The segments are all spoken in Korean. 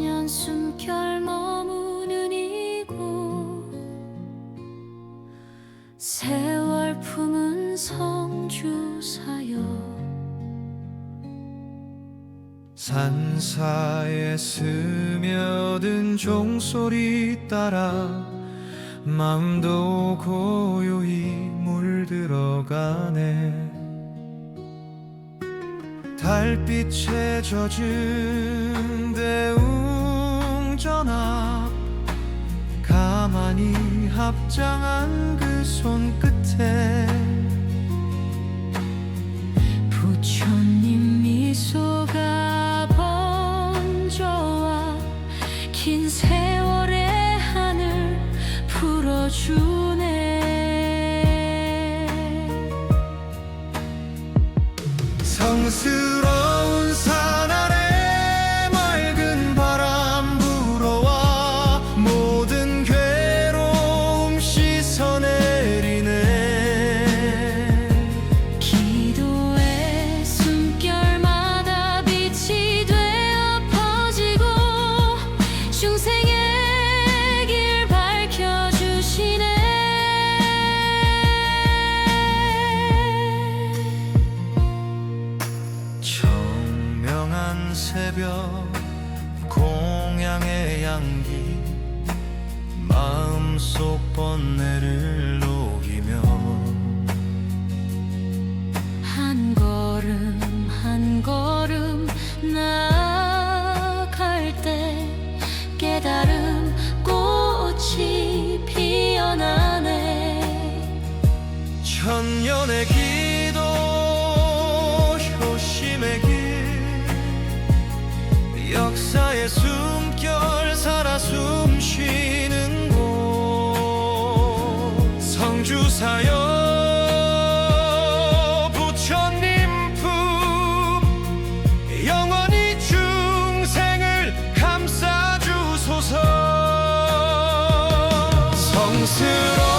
천년 숨결 머무는 이곳 세월 품은 성주사여. 산사에 스며든 종소리 따라 마음도 고요히 물들어가네. 달빛에 젖은 합장한 그 손끝에 부처님 미소가 번져와 긴 세월의 하늘 풀어주네. 성스 새벽 공양의 향기 마음속 번뇌를 녹이며 한 걸음 한 걸음 나아갈 때 깨달음 꽃이 피어나네. 천년의 기 성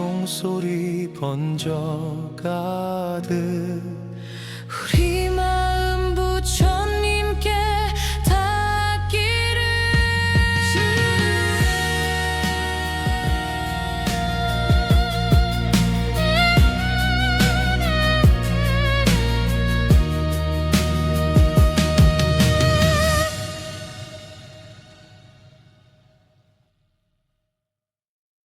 종소리 번져가듯 우리